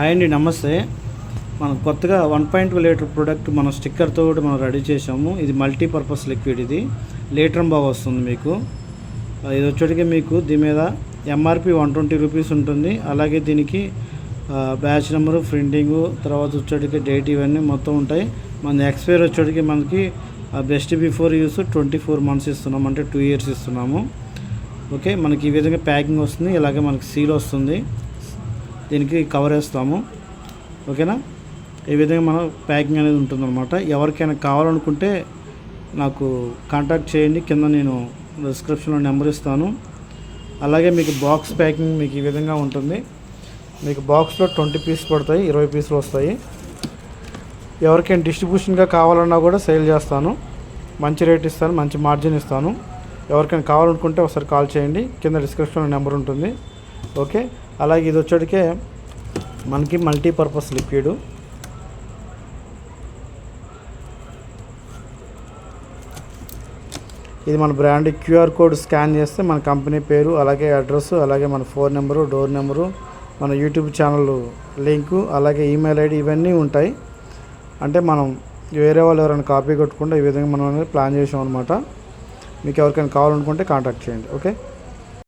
Hi అండి నమస్తే. మనం కొత్తగా వన్ పాయింట్ లీటర్ ప్రోడక్ట్ మన స్టిక్కర్తో కూడా మనం రెడీ చేసాము ఇది మల్టీపర్పస్ లిక్విడ్ ఇది. లీటర్ బాగా వస్తుంది మీకు. ఇది వచ్చేటికి మీకు దీని మీద ఎంఆర్పి వన్ ట్వంటీ రూపీస్ ఉంటుంది. అలాగే దీనికి బ్యాచ్ నెంబరు ప్రింటింగు తర్వాత వచ్చేటికి డేట్ ఇవన్నీ మొత్తం ఉంటాయి. మన ఎక్స్పైర్ వచ్చేటికి మనకి best before use twenty four months ఇస్తున్నాము. అంటే టూ ఇయర్స్ ఇస్తున్నాము. ఓకే మనకి ఈ విధంగా ప్యాకింగ్ వస్తుంది. ఇలాగే మనకి సీల్ వస్తుంది. దీనికి కవర్ వేస్తాము. ఓకేనా? ఈ విధంగా మనం ప్యాకింగ్ అనేది ఉంటుందన్నమాట. ఎవరికైనా కావాలనుకుంటే నాకు కాంటాక్ట్ చేయండి. కింద నేను డిస్క్రిప్షన్లో నెంబర్ ఇస్తాను. అలాగే మీకు బాక్స్ ప్యాకింగ్ మీకు ఈ విధంగా ఉంటుంది. మీకు బాక్స్లో ట్వంటీ పీస్ పడతాయి ఇరవై పీసులు వస్తాయి. ఎవరికైనా డిస్ట్రిబ్యూషన్గా కావాలన్నా కూడా సేల్ చేస్తాను. మంచి రేట్ ఇస్తాను మంచి మార్జిన్ ఇస్తాను. ఎవరికైనా కావాలనుకుంటే ఒకసారి కాల్ చేయండి. కింద డిస్క్రిప్షన్లో నెంబర్ ఉంటుంది. ఓకే? అలాగే ఇది వచ్చేటికే మనకి మల్టీపర్పస్ లిక్విడ్ ఇది మన బ్రాండ్ క్యూఆర్ కోడ్ స్కాన్ చేస్తే మన కంపెనీ పేరు అలాగే అడ్రస్ అలాగే మన ఫోన్ నెంబరు డోర్ నెంబరు మన యూట్యూబ్ ఛానల్ లింకు అలాగే ఈమెయిల్ ఐడి ఇవన్నీ ఉంటాయి. అంటే మనం వేరే వాళ్ళు ఎవరైనా కాపీ కొట్టకుండా ఈ విధంగా మనం ప్లాన్ చేసాం అనమాట మీకు ఎవరికైనా కావాలనుకుంటే కాంటాక్ట్ చేయండి ఓకే